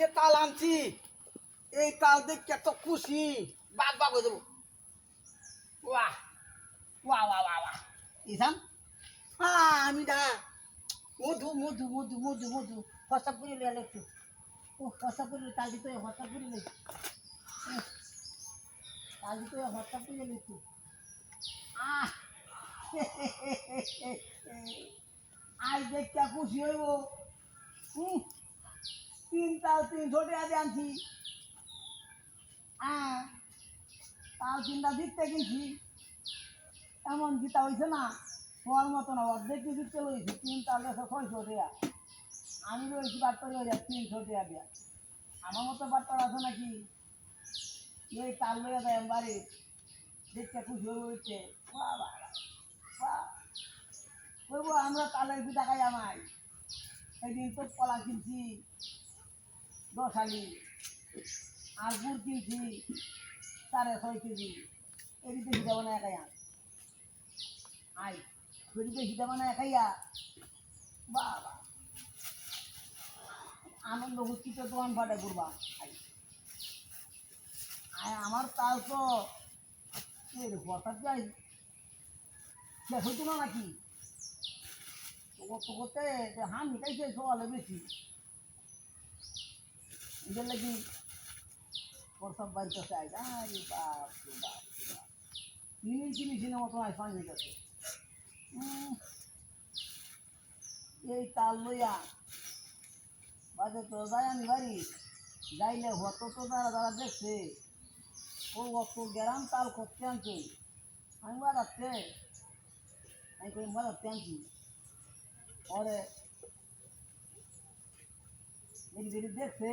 যে তাল আনছি, এই তাল দেখে এত খুশি। বাঘ বাঘ হয়ে দেবো। বাহ বাহ বাহ বাহ বাহ ইসান? হ্যাঁ আমি না। মধু মধু মধু মধু মধু। হসাপ করে লিয়ালে একটু। ও হসাপ করে তাল দিতে হসাপ করে লে। তাল দিতে হসাপ করে লে একটু। আহ আজ দেখতে খুশি হইব। হুম। তাল তিনশো টাকা দিয়ে আনছি। হ্যাঁ তাল তিনটা দিতে কিনছি। এমন গীতা হয়েছে না? তোমার মতো অর্ধেক কিছু চলে হয়েছে তিন দেশে ছয়শো টাকা আমি রয়েছি বাট্টারি হয়ে যায় তিনশো টাকা দেওয়া আমার মতো বাট্টার আছে নাকি? এই তাল লইয়া দেয় বাড়ি। দেখতে খুশি হয়ে আমরা তালের পিঠা খাই আমায়। সেদিন তো কলা কিনছি। দশ আলি আর কিনছি সাড়ে ছয় কেজি এদিকে হিটা বানায় খাইয়া। আই, এদিকে হিটা বানায় খাইয়া, বাবা। আনন্দ ফাটে ঘুরবা। আই আমার তাল তো এর হঠাৎ যাই। শেষ হইতো না নাকি? তো করতে হাম মিটাইছে সকালে বেশি। এদের লাগি প্রসব বাড়িতে চাই আরে বাপ রে বাপ রে বাপ মিনিট জিনিসের মতো আয় পানি গেছে এই তাল লইয়া বাজে তো যাই আমি বাড়ি যাইলে হতো তো যারা যারা দেখছে ও অত গেরাম তাল করতে আনছে আমি বাজাচ্ছে আমি কই বাজাচ্ছে আনছি পরে এর বেরি দেখছে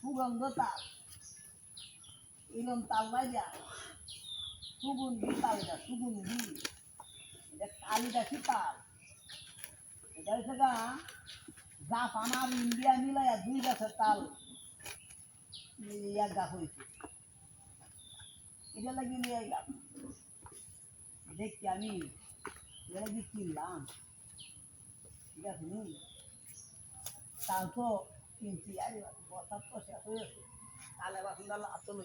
সুগন্ধ তাল। এরম তাল বাইজা। সুগন্ধি তাল এটা, সুগন্ধি। এটা কালিটা কি তাল। এটা হচ্ছে গা জাপান আর ইন্ডিয়া মিলাইয়া দুই গাছের তাল এক গাছ হয়েছে এটা লাগিয়ে নিয়ে এলাম দেখছি আমি, এটা কি কিনলাম। ঠিক আছে তাও তো কিনছি আরে বসার তো শেষ হয়েছে। তাহলে বাসন ডাল আসলে